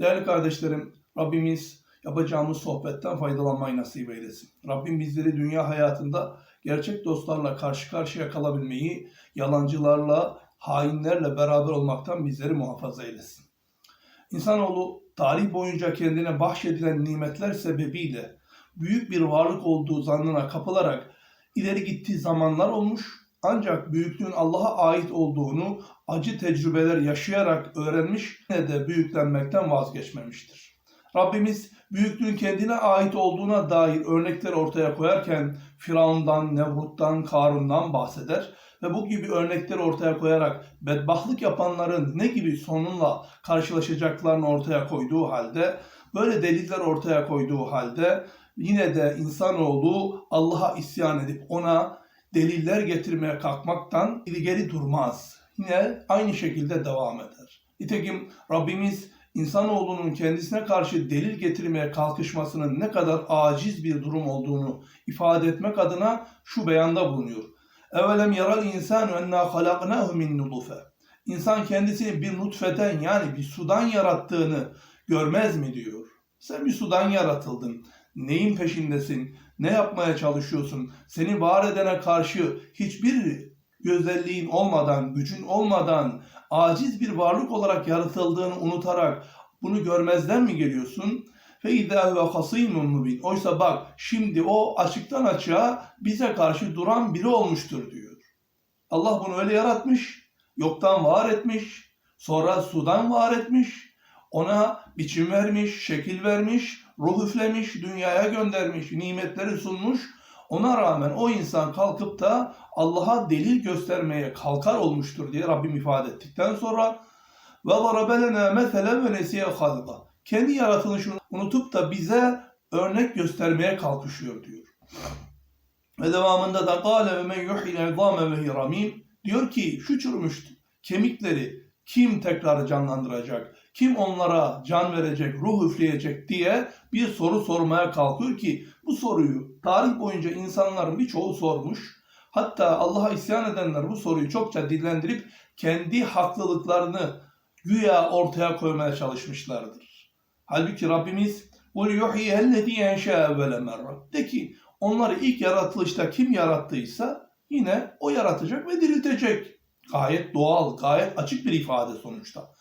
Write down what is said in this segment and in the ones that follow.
Değerli kardeşlerim, Rabbimiz yapacağımız sohbetten faydalanmayı nasip eylesin. Rabbim bizleri dünya hayatında gerçek dostlarla karşı karşıya kalabilmeyi, yalancılarla, hainlerle beraber olmaktan bizleri muhafaza eylesin. İnsanoğlu tarih boyunca kendine bahşedilen nimetler sebebiyle büyük bir varlık olduğu zannına kapılarak ileri gittiği zamanlar olmuş ancak büyüklüğün Allah'a ait olduğunu acı tecrübeler yaşayarak öğrenmiş yine de büyüklenmekten vazgeçmemiştir. Rabbimiz büyüklüğün kendine ait olduğuna dair örnekler ortaya koyarken Firavun'dan, Nevrut'tan, Karun'dan bahseder ve bu gibi örnekleri ortaya koyarak bedbahtlık yapanların ne gibi sonunla karşılaşacaklarını ortaya koyduğu halde, böyle deliller ortaya koyduğu halde yine de insanoğlu Allah'a isyan edip ona deliller getirmeye kalkmaktan geri durmaz. Yine aynı şekilde devam eder. Nitekim Rabbimiz insanoğlunun kendisine karşı delil getirmeye kalkışmasının ne kadar aciz bir durum olduğunu ifade etmek adına şu beyanda bulunuyor. Evelem yaral insanu enna halaknahu min nudufe. İnsan kendisini bir nutfeden yani bir sudan yarattığını görmez mi diyor. Sen bir sudan yaratıldın. Neyin peşindesin? Ne yapmaya çalışıyorsun? Seni var edene karşı hiçbir güzelliğin olmadan, gücün olmadan, aciz bir varlık olarak yaratıldığını unutarak bunu görmezden mi geliyorsun? Fe idâ ve hasîmun mubin. Oysa bak şimdi o açıktan açığa bize karşı duran biri olmuştur diyor. Allah bunu öyle yaratmış, yoktan var etmiş, sonra sudan var etmiş, ona biçim vermiş, şekil vermiş, ruh üflemiş, dünyaya göndermiş, nimetleri sunmuş. Ona rağmen o insan kalkıp da Allah'a delil göstermeye kalkar olmuştur diye Rabbim ifade ettikten sonra ve darabelena mesele ve nesiye halqa. Kendi yaratılışını unutup da bize örnek göstermeye kalkışıyor diyor. Ve devamında da qâle ve men izâme ve hiramîm diyor ki şu çürümüş kemikleri kim tekrar canlandıracak? Kim onlara can verecek, ruh üfleyecek diye bir soru sormaya kalkıyor ki bu soruyu tarih boyunca insanların birçoğu sormuş. Hatta Allah'a isyan edenler bu soruyu çokça dillendirip kendi haklılıklarını güya ortaya koymaya çalışmışlardır. Halbuki Rabbimiz قُلْ يُحْيِهَا الَّذ۪ي يَنْشَاءَ اَوَّلَ مَرَّةً De ki onları ilk yaratılışta kim yarattıysa yine o yaratacak ve diriltecek. Gayet doğal, gayet açık bir ifade sonuçta.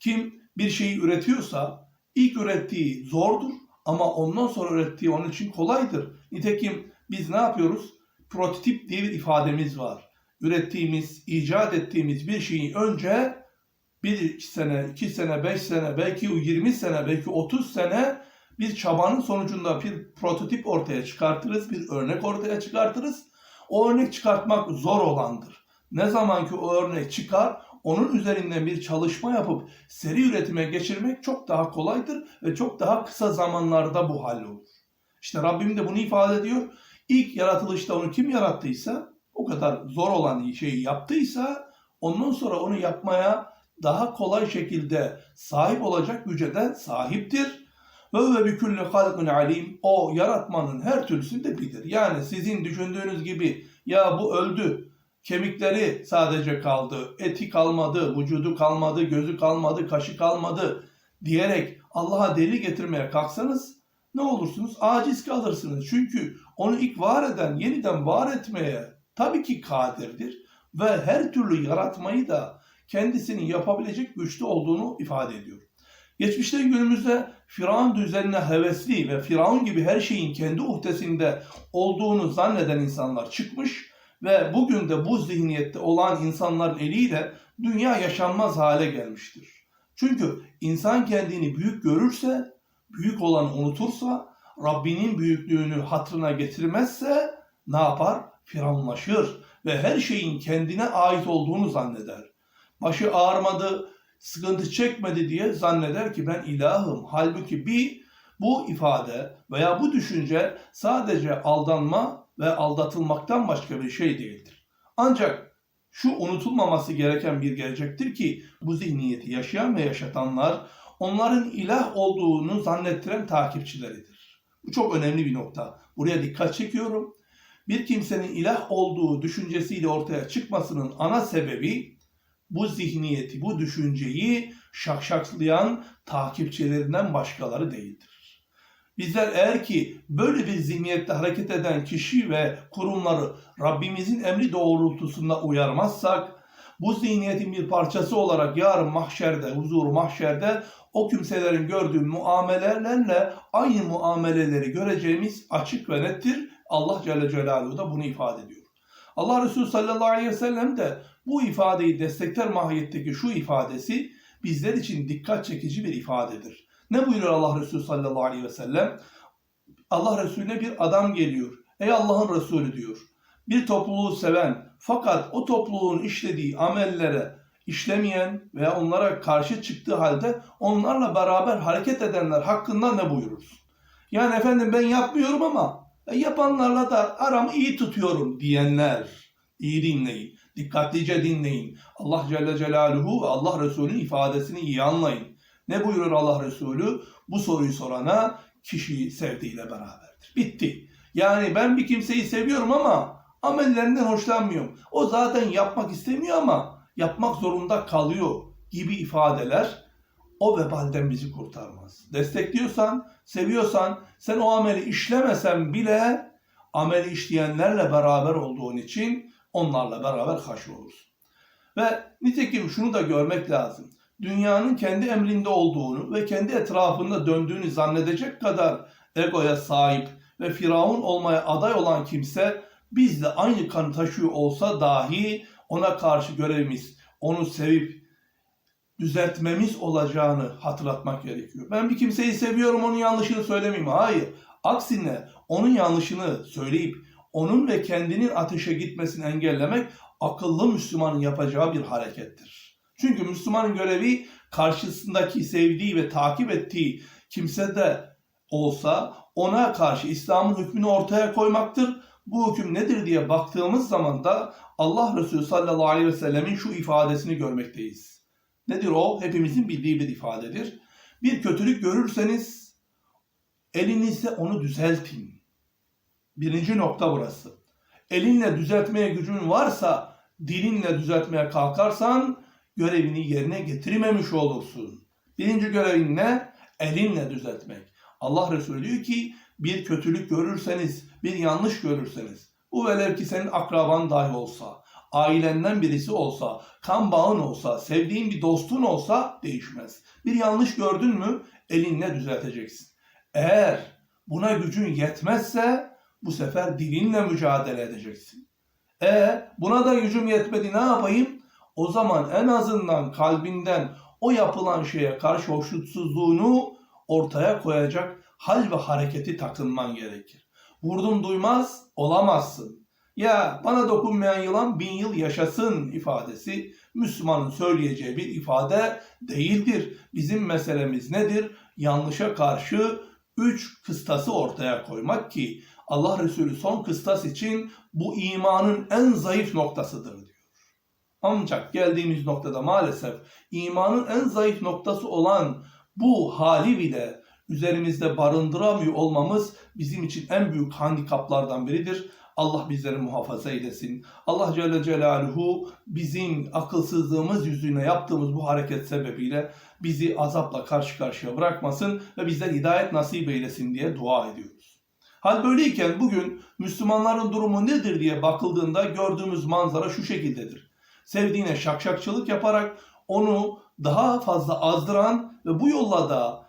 Kim bir şeyi üretiyorsa ilk ürettiği zordur ama ondan sonra ürettiği onun için kolaydır. Nitekim biz ne yapıyoruz? Prototip diye bir ifademiz var. Ürettiğimiz, icat ettiğimiz bir şeyi önce bir sene, iki sene, beş sene, belki 20 sene, belki 30 sene bir çabanın sonucunda bir prototip ortaya çıkartırız, bir örnek ortaya çıkartırız. O örnek çıkartmak zor olandır. Ne zaman ki o örnek çıkar, onun üzerinden bir çalışma yapıp seri üretime geçirmek çok daha kolaydır ve çok daha kısa zamanlarda bu hallolur. İşte Rabbim de bunu ifade ediyor. İlk yaratılışta onu kim yarattıysa, o kadar zor olan şeyi yaptıysa, ondan sonra onu yapmaya daha kolay şekilde sahip olacak güce de sahiptir. Ve ve bi kulli halkın alim. O yaratmanın her türlüsünü de bilir. Yani sizin düşündüğünüz gibi ya bu öldü, kemikleri sadece kaldı, eti kalmadı, vücudu kalmadı, gözü kalmadı, kaşı kalmadı diyerek Allah'a deli getirmeye kalksanız ne olursunuz? Aciz kalırsınız. Çünkü onu ilk var eden, yeniden var etmeye tabii ki kadirdir ve her türlü yaratmayı da kendisinin yapabilecek güçlü olduğunu ifade ediyor. Geçmişten günümüzde Firavun düzenine hevesli ve Firavun gibi her şeyin kendi uhdesinde olduğunu zanneden insanlar çıkmış ve bugün de bu zihniyette olan insanların eliyle dünya yaşanmaz hale gelmiştir. Çünkü insan kendini büyük görürse, büyük olanı unutursa, Rabbinin büyüklüğünü hatırına getirmezse ne yapar? Firavunlaşır ve her şeyin kendine ait olduğunu zanneder. Başı ağrımadı, sıkıntı çekmedi diye zanneder ki ben ilahım. Halbuki bir bu ifade veya bu düşünce sadece aldanma ve aldatılmaktan başka bir şey değildir. Ancak şu unutulmaması gereken bir gerçektir ki bu zihniyeti yaşayan ve yaşatanlar onların ilah olduğunu zannettiren takipçileridir. Bu çok önemli bir nokta. Buraya dikkat çekiyorum. Bir kimsenin ilah olduğu düşüncesiyle ortaya çıkmasının ana sebebi bu zihniyeti, bu düşünceyi şakşaklayan takipçilerinden başkaları değildir. Bizler eğer ki böyle bir zihniyette hareket eden kişi ve kurumları Rabbimizin emri doğrultusunda uyarmazsak, bu zihniyetin bir parçası olarak yarın mahşerde, huzur mahşerde o kimselerin gördüğü muamelelerle aynı muameleleri göreceğimiz açık ve nettir. Allah Celle Celaluhu da bunu ifade ediyor. Allah Resulü sallallahu aleyhi ve sellem de bu ifadeyi destekler mahiyetteki şu ifadesi bizler için dikkat çekici bir ifadedir. Ne buyuruyor Allah Resulü sallallahu aleyhi ve sellem? Allah Resulüne bir adam geliyor. Ey Allah'ın Resulü diyor. Bir topluluğu seven fakat o topluluğun işlediği amellere işlemeyen veya onlara karşı çıktığı halde onlarla beraber hareket edenler hakkında ne buyurursun? Yani efendim ben yapmıyorum ama e, yapanlarla da aramı iyi tutuyorum diyenler. İyi dinleyin. Dikkatlice dinleyin. Allah Celle Celaluhu ve Allah Resulü'nün ifadesini iyi anlayın. Ne buyurur Allah Resulü? Bu soruyu sorana kişiyi sevdiğiyle beraberdir. Bitti. Yani ben bir kimseyi seviyorum ama amellerinden hoşlanmıyorum. O zaten yapmak istemiyor ama yapmak zorunda kalıyor gibi ifadeler o vebalden bizi kurtarmaz. Destekliyorsan, seviyorsan, sen o ameli işlemesen bile ameli işleyenlerle beraber olduğun için onlarla beraber haşr olursun. Ve nitekim şunu da görmek lazım. Dünyanın kendi emrinde olduğunu ve kendi etrafında döndüğünü zannedecek kadar egoya sahip ve firavun olmaya aday olan kimse bizle aynı kanı taşıyor olsa dahi ona karşı görevimiz, onu sevip düzeltmemiz olacağını hatırlatmak gerekiyor. Ben bir kimseyi seviyorum, onun yanlışını söylemeyeyim. Hayır. Aksine onun yanlışını söyleyip onun ve kendinin ateşe gitmesini engellemek akıllı Müslümanın yapacağı bir harekettir. Çünkü Müslümanın görevi karşısındaki sevdiği ve takip ettiği kimse de olsa ona karşı İslam'ın hükmünü ortaya koymaktır. Bu hüküm nedir diye baktığımız zaman da Allah Resulü sallallahu aleyhi ve sellemin şu ifadesini görmekteyiz. Nedir o? Hepimizin bildiği bir ifadedir. Bir kötülük görürseniz elinizle onu düzeltin. Birinci nokta burası. Elinle düzeltmeye gücün varsa dilinle düzeltmeye kalkarsan görevini yerine getirmemiş olursun. Birinci görevin ne? Elinle düzeltmek. Allah Resulü diyor ki bir kötülük görürseniz, bir yanlış görürseniz, bu velev ki senin akraban dahi olsa, ailenden birisi olsa, kan bağın olsa, sevdiğin bir dostun olsa değişmez. Bir yanlış gördün mü elinle düzelteceksin. Eğer buna gücün yetmezse bu sefer dilinle mücadele edeceksin. E buna da gücüm yetmedi ne yapayım? O zaman en azından kalbinden o yapılan şeye karşı hoşnutsuzluğunu ortaya koyacak hal ve hareketi takınman gerekir. Vurdum duymaz olamazsın. Ya bana dokunmayan yılan bin yıl yaşasın ifadesi Müslümanın söyleyeceği bir ifade değildir. Bizim meselemiz nedir? Yanlışa karşı üç kıstası ortaya koymak ki Allah Resulü son kıstas için bu imanın en zayıf noktasıdır diyor. Ancak geldiğimiz noktada maalesef imanın en zayıf noktası olan bu hali bile üzerimizde barındıramıyor olmamız bizim için en büyük handikaplardan biridir. Allah bizleri muhafaza eylesin. Allah Celle Celaluhu bizim akılsızlığımız yüzüne yaptığımız bu hareket sebebiyle bizi azapla karşı karşıya bırakmasın ve bizden hidayet nasip eylesin diye dua ediyoruz. Hal böyleyken bugün Müslümanların durumu nedir diye bakıldığında gördüğümüz manzara şu şekildedir. Sevdiğine şakşakçılık yaparak onu daha fazla azdıran ve bu yolla da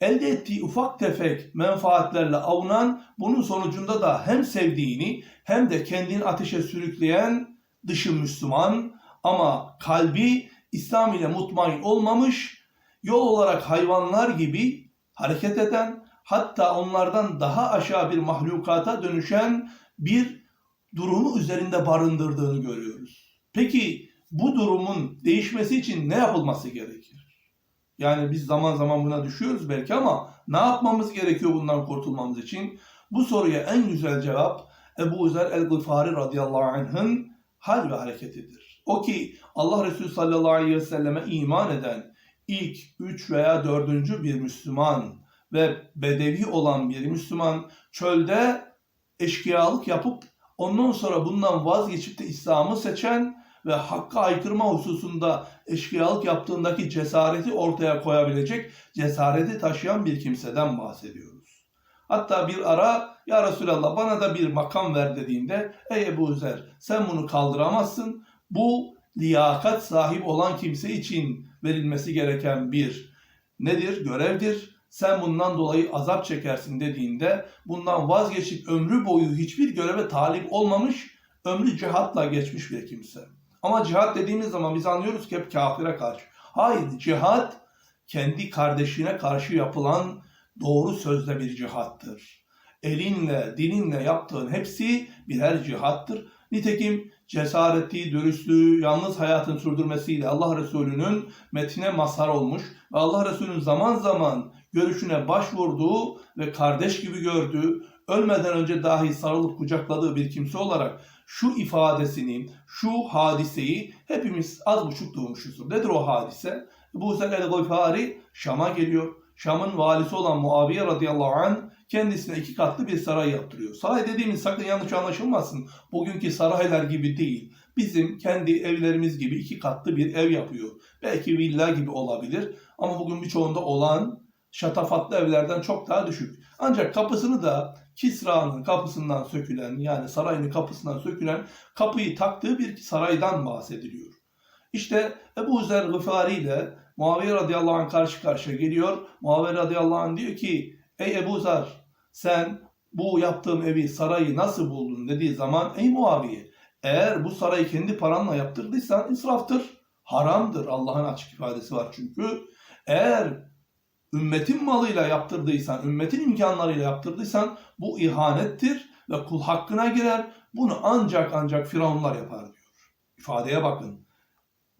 elde ettiği ufak tefek menfaatlerle avunan bunun sonucunda da hem sevdiğini hem de kendini ateşe sürükleyen dışı Müslüman ama kalbi İslam ile mutmain olmamış yol olarak hayvanlar gibi hareket eden hatta onlardan daha aşağı bir mahlukata dönüşen bir durumu üzerinde barındırdığını görüyoruz. Peki bu durumun değişmesi için ne yapılması gerekir? Yani biz zaman zaman buna düşüyoruz belki ama ne yapmamız gerekiyor bundan kurtulmamız için? Bu soruya en güzel cevap Ebu Zer el-Gıfari radıyallahu anh'ın hal ve hareketidir. O ki Allah Resulü sallallahu aleyhi ve selleme iman eden ilk üç veya dördüncü bir Müslüman ve bedevi olan bir Müslüman çölde eşkıyalık yapıp ondan sonra bundan vazgeçip de İslam'ı seçen ve hakka aykırma hususunda eşkıyalık yaptığındaki cesareti ortaya koyabilecek cesareti taşıyan bir kimseden bahsediyoruz. Hatta bir ara ya Resulallah bana da bir makam ver dediğinde ey Ebu Zer sen bunu kaldıramazsın. Bu liyakat sahip olan kimse için verilmesi gereken bir nedir? Görevdir. Sen bundan dolayı azap çekersin dediğinde bundan vazgeçip ömrü boyu hiçbir göreve talip olmamış, ömrü cihatla geçmiş bir kimse. Ama cihat dediğimiz zaman biz anlıyoruz ki hep kafire karşı. Hayır, cihat kendi kardeşine karşı yapılan doğru sözle bir cihattır. Elinle, dilinle yaptığın hepsi birer cihattır. Nitekim cesareti, dürüstlüğü, yalnız hayatını sürdürmesiyle Allah Resulü'nün metine mazhar olmuş ve Allah Resulü'nün zaman zaman görüşüne başvurduğu ve kardeş gibi gördüğü, ölmeden önce dahi sarılıp kucakladığı bir kimse olarak şu ifadesini, şu hadiseyi hepimiz az buçuk duymuşuzdur. Nedir o hadise? Bu el-Gıfari Şam'a geliyor. Şam'ın valisi olan Muaviye radıyallahu anh kendisine iki katlı bir saray yaptırıyor. Saray dediğimiz sakın yanlış anlaşılmasın. Bugünkü saraylar gibi değil. Bizim kendi evlerimiz gibi iki katlı bir ev yapıyor. Belki villa gibi olabilir ama bugün birçoğunda olan şatafatlı evlerden çok daha düşük. Ancak kapısını da Kisra'nın kapısından sökülen yani sarayının kapısından sökülen kapıyı taktığı bir saraydan bahsediliyor. İşte Ebu Zer Gıfari ile Muaviye radıyallahu anh karşı karşıya geliyor. Muaviye radıyallahu anh diyor ki ey Ebu Zer sen bu yaptığım evi sarayı nasıl buldun dediği zaman ey Muaviye eğer bu sarayı kendi paranla yaptırdıysan israftır, haramdır. Allah'ın açık ifadesi var çünkü. Eğer ümmetin malıyla yaptırdıysan, ümmetin imkanlarıyla yaptırdıysan bu ihanettir ve kul hakkına girer. Bunu ancak ancak firavunlar yapar diyor. İfadeye bakın.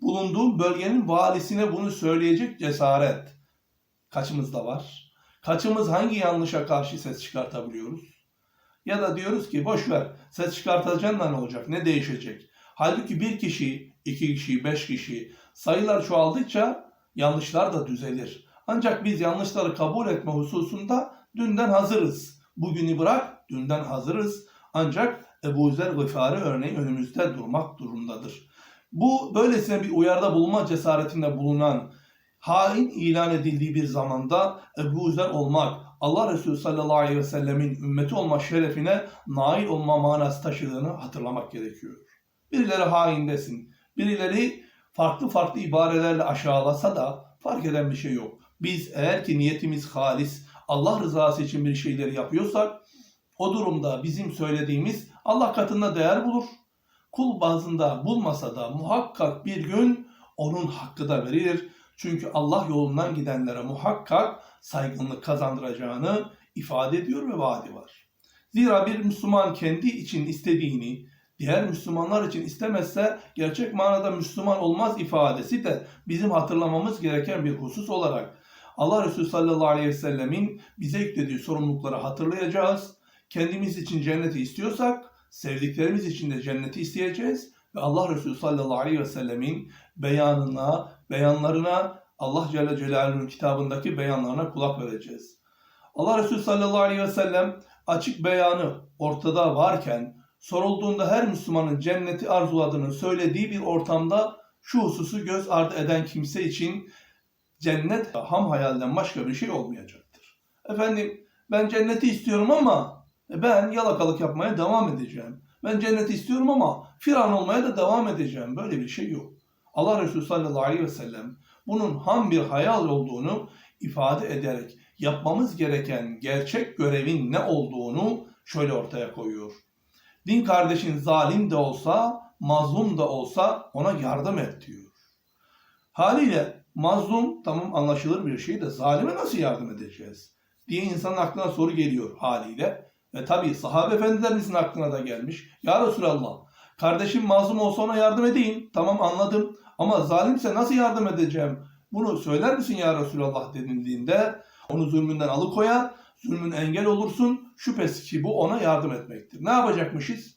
Bulunduğum bölgenin valisine bunu söyleyecek cesaret kaçımızda var? Kaçımız hangi yanlışa karşı ses çıkartabiliyoruz? Ya da diyoruz ki boş ver ses çıkartacaksın da ne olacak? Ne değişecek? Halbuki bir kişi, iki kişi, beş kişi sayılar çoğaldıkça yanlışlar da düzelir. Ancak biz yanlışları kabul etme hususunda dünden hazırız. Bugünü bırak, dünden hazırız. Ancak Ebu Zer Gıfari örneği önümüzde durmak durumundadır. Bu böylesine bir uyarda bulunma cesaretinde bulunan hain ilan edildiği bir zamanda Ebu Zer olmak, Allah Resulü sallallahu aleyhi ve sellemin ümmeti olma şerefine nail olma manası taşıdığını hatırlamak gerekiyor. Birileri hain desin, birileri farklı farklı ibarelerle aşağılasa da fark eden bir şey yok. Biz eğer ki niyetimiz halis, Allah rızası için bir şeyleri yapıyorsak o durumda bizim söylediğimiz Allah katında değer bulur. Kul bazında bulmasa da muhakkak bir gün onun hakkı da verilir. Çünkü Allah yolundan gidenlere muhakkak saygınlık kazandıracağını ifade ediyor ve vaadi var. Zira bir Müslüman kendi için istediğini diğer Müslümanlar için istemezse gerçek manada Müslüman olmaz ifadesi de bizim hatırlamamız gereken bir husus olarak Allah Resulü sallallahu aleyhi ve sellemin bize yüklediği sorumlulukları hatırlayacağız. Kendimiz için cenneti istiyorsak sevdiklerimiz için de cenneti isteyeceğiz ve Allah Resulü sallallahu aleyhi ve sellemin beyanına, beyanlarına Allah Celle Celaluhu'nun kitabındaki beyanlarına kulak vereceğiz. Allah Resulü sallallahu aleyhi ve sellem açık beyanı ortada varken sorulduğunda her Müslümanın cenneti arzuladığını söylediği bir ortamda şu hususu göz ardı eden kimse için cennet ham hayalden başka bir şey olmayacaktır. Efendim ben cenneti istiyorum ama ben yalakalık yapmaya devam edeceğim. Ben cenneti istiyorum ama firan olmaya da devam edeceğim. Böyle bir şey yok. Allah Resulü sallallahu aleyhi ve sellem bunun ham bir hayal olduğunu ifade ederek yapmamız gereken gerçek görevin ne olduğunu şöyle ortaya koyuyor. Din kardeşin zalim de olsa, mazlum da olsa ona yardım et diyor. Haliyle mazlum tamam anlaşılır bir şey de zalime nasıl yardım edeceğiz diye insanın aklına soru geliyor haliyle. Ve tabi sahabe efendilerimizin aklına da gelmiş. Ya Resulallah kardeşim mazlum olsa ona yardım edeyim. Tamam anladım ama zalimse nasıl yardım edeceğim? Bunu söyler misin ya Resulallah denildiğinde onu zulmünden alıkoyar, zulmün engel olursun. Şüphesiz ki bu ona yardım etmektir. Ne yapacakmışız?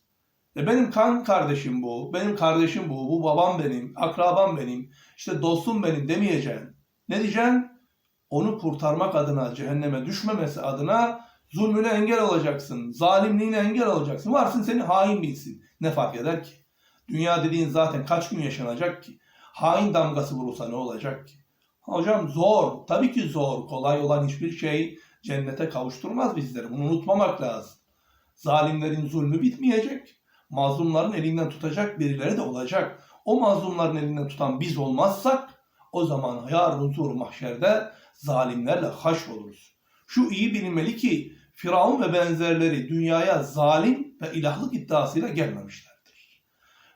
E benim kan kardeşim bu, benim kardeşim bu, bu babam benim, akrabam benim, işte dostum benim demeyeceksin. Ne diyeceksin? Onu kurtarmak adına, cehenneme düşmemesi adına zulmüne engel olacaksın, zalimliğine engel olacaksın. Varsın seni hain bilsin. Ne fark eder ki? Dünya dediğin zaten kaç gün yaşanacak ki? Hain damgası vurulsa ne olacak ki? Hocam zor. Tabii ki zor. Kolay olan hiçbir şey cennete kavuşturmaz bizleri. Bunu unutmamak lazım. Zalimlerin zulmü bitmeyecek. Mazlumların elinden tutacak birileri de olacak. O mazlumların elinden tutan biz olmazsak o zaman yarın huzur mahşerde zalimlerle haş oluruz. Şu iyi bilinmeli ki Firavun ve benzerleri dünyaya zalim ve ilahlık iddiasıyla gelmemişlerdir.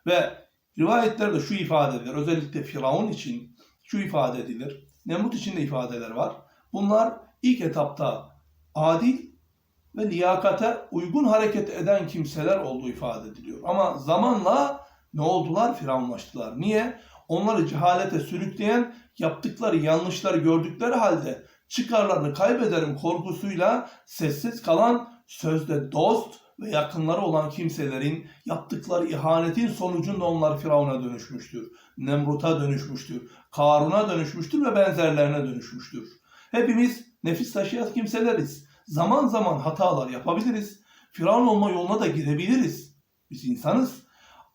Ve rivayetlerde şu ifade edilir. Özellikle Firavun için şu ifade edilir. Nemrut için de ifadeler var. Bunlar ilk etapta adil ve liyakate uygun hareket eden kimseler olduğu ifade ediliyor. Ama zamanla ne oldular? Firavunlaştılar. Niye? Onları cehalete sürükleyen yaptıkları yanlışları gördükleri halde çıkarlarını kaybederim korkusuyla sessiz kalan sözde dost ve yakınları olan kimselerin yaptıkları ihanetin sonucunda onlar Firavun'a dönüşmüştür. Nemrut'a dönüşmüştür. Karun'a dönüşmüştür ve benzerlerine dönüşmüştür. Hepimiz nefis taşıyan kimseleriz. Zaman zaman hatalar yapabiliriz. Firavun olma yoluna da girebiliriz. Biz insanız.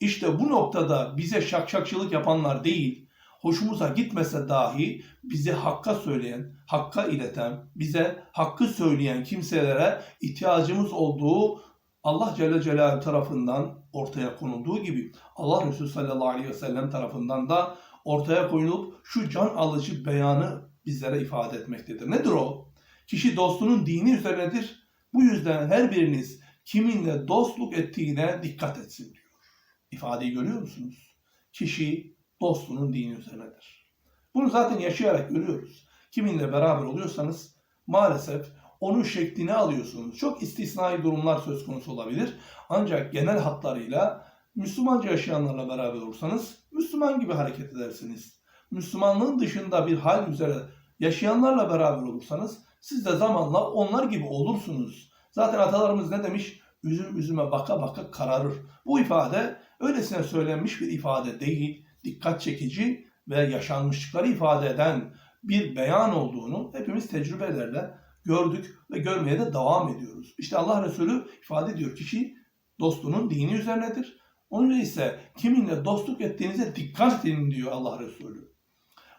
İşte bu noktada bize şakşakçılık yapanlar değil, hoşumuza gitmese dahi bizi hakka söyleyen, hakka ileten, bize hakkı söyleyen kimselere ihtiyacımız olduğu Allah Celle Celaluhu tarafından ortaya konulduğu gibi Allah Resulü sallallahu aleyhi ve sellem tarafından da ortaya koyulup şu can alıcı beyanı bizlere ifade etmektedir. Nedir o? Kişi dostunun dini üzerinedir. Bu yüzden her biriniz kiminle dostluk ettiğine dikkat etsin diyor. İfadeyi görüyor musunuz? Kişi dostunun dini üzerinedir. Bunu zaten yaşayarak görüyoruz. Kiminle beraber oluyorsanız maalesef onun şeklini alıyorsunuz. Çok istisnai durumlar söz konusu olabilir. Ancak genel hatlarıyla Müslümanca yaşayanlarla beraber olursanız Müslüman gibi hareket edersiniz. Müslümanlığın dışında bir hal üzere yaşayanlarla beraber olursanız siz de zamanla onlar gibi olursunuz. Zaten atalarımız ne demiş? Üzüm üzüme baka baka kararır. Bu ifade öylesine söylenmiş bir ifade değil, dikkat çekici ve yaşanmışlıkları ifade eden bir beyan olduğunu hepimiz tecrübelerle gördük ve görmeye de devam ediyoruz. İşte Allah Resulü ifade ediyor kişi dostunun dini üzerinedir. Onun ise kiminle dostluk ettiğinize dikkat edin diyor Allah Resulü.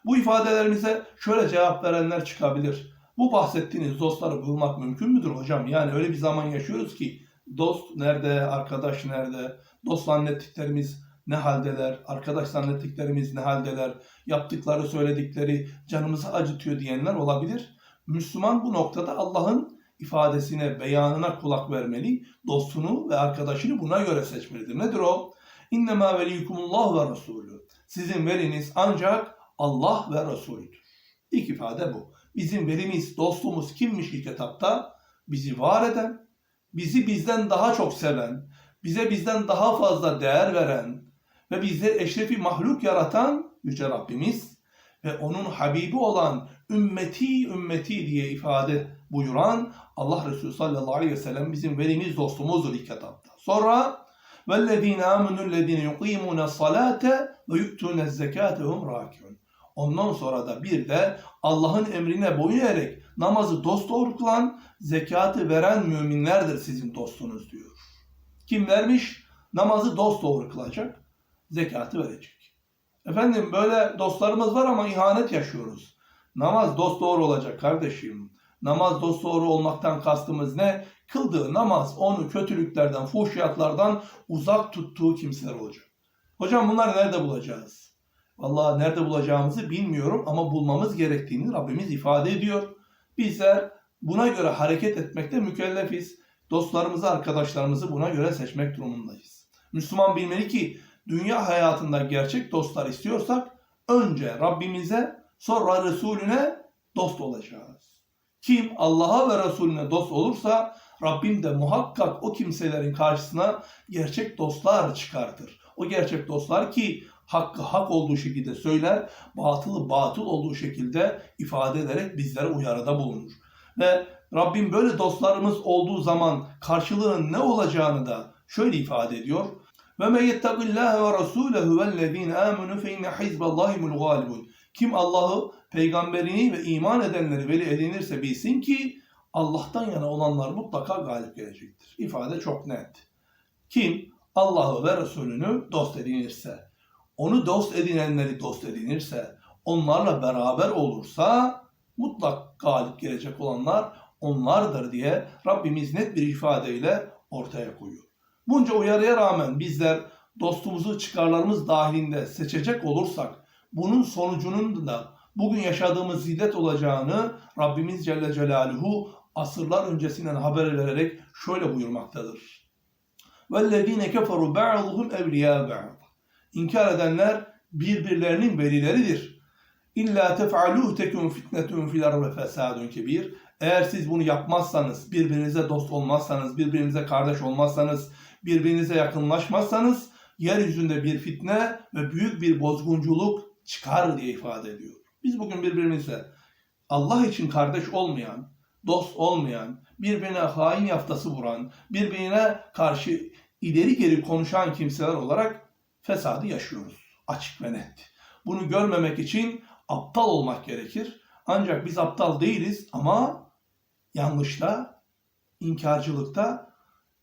Bu ifadelerimize şöyle cevap verenler çıkabilir. Bu bahsettiğiniz dostları bulmak mümkün müdür hocam? Yani öyle bir zaman yaşıyoruz ki dost nerede, arkadaş nerede, dost zannettiklerimiz ne haldeler, arkadaş zannettiklerimiz ne haldeler, yaptıkları söyledikleri canımızı acıtıyor diyenler olabilir. Müslüman bu noktada Allah'ın ifadesine, beyanına kulak vermeli, dostunu ve arkadaşını buna göre seçmelidir. Nedir o? İnnemâ veliykumullah ve Resulü. Sizin veliniz ancak Allah ve Resulüdür. İlk ifade bu. Bizim velimiz, dostumuz kimmiş ilk etapta? Bizi var eden, bizi bizden daha çok seven, bize bizden daha fazla değer veren ve bizleri eşrefi mahluk yaratan Yüce Rabbimiz ve onun Habibi olan ümmeti ümmeti diye ifade buyuran Allah Resulü sallallahu aleyhi ve sellem bizim velimiz dostumuzdur ilk etapta. Sonra وَالَّذ۪ينَ آمَنُوا الَّذ۪ينَ يُقِيمُونَ الصَّلَاةَ وَيُؤْتُونَ الزَّكَاةَ هُمْ رَاكِعُونَ Ondan sonra da bir de Allah'ın emrine boyun eğerek namazı dosdoğru kılan, zekatı veren müminlerdir sizin dostunuz diyor. Kim vermiş? Namazı dosdoğru kılacak, zekatı verecek. Efendim böyle dostlarımız var ama ihanet yaşıyoruz. Namaz dosdoğru olacak kardeşim. Namaz dosdoğru olmaktan kastımız ne? Kıldığı namaz onu kötülüklerden, fuhşiyatlardan uzak tuttuğu kimseler olacak. Hocam bunları nerede bulacağız? Vallahi nerede bulacağımızı bilmiyorum ama bulmamız gerektiğini Rabbimiz ifade ediyor. Bizler buna göre hareket etmekte mükellefiz. Dostlarımızı, arkadaşlarımızı buna göre seçmek durumundayız. Müslüman bilmeli ki dünya hayatında gerçek dostlar istiyorsak önce Rabbimize sonra Resulüne dost olacağız. Kim Allah'a ve Resulüne dost olursa Rabbim de muhakkak o kimselerin karşısına gerçek dostlar çıkartır. O gerçek dostlar ki hakkı hak olduğu şekilde söyler, batılı batıl olduğu şekilde ifade ederek bizlere uyarıda bulunur. Ve Rabbim böyle dostlarımız olduğu zaman karşılığının ne olacağını da şöyle ifade ediyor. Ve men yettaqillâhe ve rasûlehu vellezîne âmenû fe inne hizballâhimul gâlibun. Kim Allah'ı, peygamberini ve iman edenleri veli edinirse bilsin ki Allah'tan yana olanlar mutlaka galip gelecektir. İfade çok net. Kim Allah'ı ve Resulünü dost edinirse, onu dost edinenleri dost edinirse, onlarla beraber olursa mutlak galip gelecek olanlar onlardır diye Rabbimiz net bir ifadeyle ortaya koyuyor. Bunca uyarıya rağmen bizler dostumuzu çıkarlarımız dahilinde seçecek olursak bunun sonucunun da bugün yaşadığımız zillet olacağını Rabbimiz Celle Celaluhu asırlar öncesinden haber vererek şöyle buyurmaktadır. وَالَّذ۪ينَ كَفَرُوا بَعْضُهُمْ اَوْلِيَا بَعْضٍ İnkar edenler birbirlerinin velileridir. İlla tef'alû tekun fitnetun fil ardı fesadun kebir. Eğer siz bunu yapmazsanız, birbirinize dost olmazsanız, birbirinize kardeş olmazsanız, birbirinize yakınlaşmazsanız yeryüzünde bir fitne ve büyük bir bozgunculuk çıkar diye ifade ediyor. Biz bugün birbirimize Allah için kardeş olmayan, dost olmayan, birbirine hain yaftası vuran, birbirine karşı ileri geri konuşan kimseler olarak fesadı yaşıyoruz. Açık ve net. Bunu görmemek için aptal olmak gerekir. Ancak biz aptal değiliz ama yanlışta, inkarcılıkta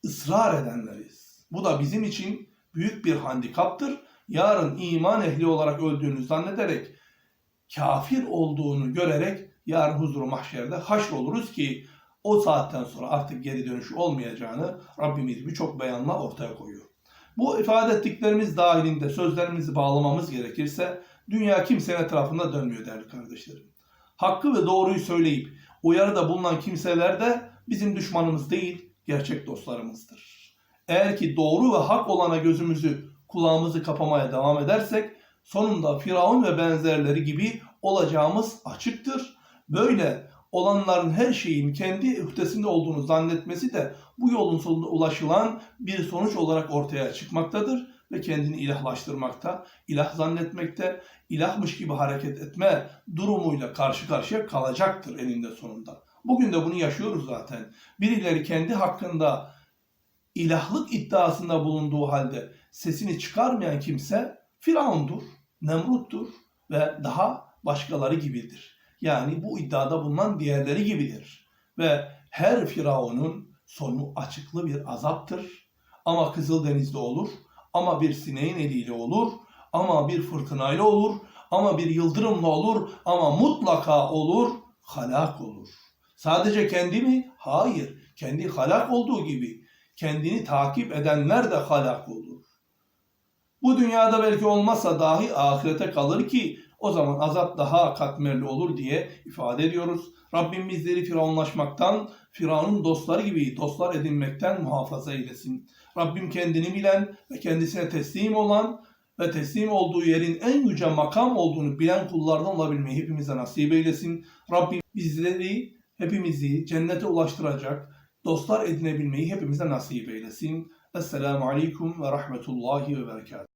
ısrar edenleriz. Bu da bizim için büyük bir handikaptır. Yarın iman ehli olarak öldüğünü zannederek, kafir olduğunu görerek yarın huzuru mahşerde haşr oluruz ki o saatten sonra artık geri dönüşü olmayacağını Rabbimiz birçok beyanla ortaya koyuyor. Bu ifade ettiklerimiz dahilinde sözlerimizi bağlamamız gerekirse dünya kimsenin etrafında dönmüyor değerli kardeşlerim. Hakkı ve doğruyu söyleyip uyarıda bulunan kimseler de bizim düşmanımız değil, gerçek dostlarımızdır. Eğer ki doğru ve hak olana gözümüzü, kulağımızı kapamaya devam edersek sonunda Firavun ve benzerleri gibi olacağımız açıktır. Böyle olanların her şeyin kendi ühtesinde olduğunu zannetmesi de bu yolun sonunda ulaşılan bir sonuç olarak ortaya çıkmaktadır ve kendini ilahlaştırmakta, ilah zannetmekte, ilahmış gibi hareket etme durumuyla karşı karşıya kalacaktır eninde sonunda. Bugün de bunu yaşıyoruz zaten. Birileri kendi hakkında ilahlık iddiasında bulunduğu halde sesini çıkarmayan kimse Firavundur, Nemrut'tur ve daha başkaları gibidir. Yani bu iddiada bulunan diğerleri gibidir. Ve her Firavun'un sonu açıklı bir azaptır. Ama Kızıldeniz'de olur, ama bir sineğin eliyle olur, ama bir fırtınayla olur, ama bir yıldırımla olur, ama mutlaka olur, halak olur. Sadece kendi mi? Hayır. Kendi halak olduğu gibi kendini takip edenler de halak olur. Bu dünyada belki olmazsa dahi ahirete kalır ki o zaman azap daha katmerli olur diye ifade ediyoruz. Rabbim bizleri firavunlaşmaktan, Firavun'un dostları gibi dostlar edinmekten muhafaza eylesin. Rabbim kendini bilen ve kendisine teslim olan ve teslim olduğu yerin en yüce makam olduğunu bilen kullardan olabilmeyi hepimize nasip eylesin. Rabbim bizleri, hepimizi cennete ulaştıracak dostlar edinebilmeyi hepimize nasip eylesin. Esselamu Aleyküm ve Rahmetullahi ve Berekatuhu.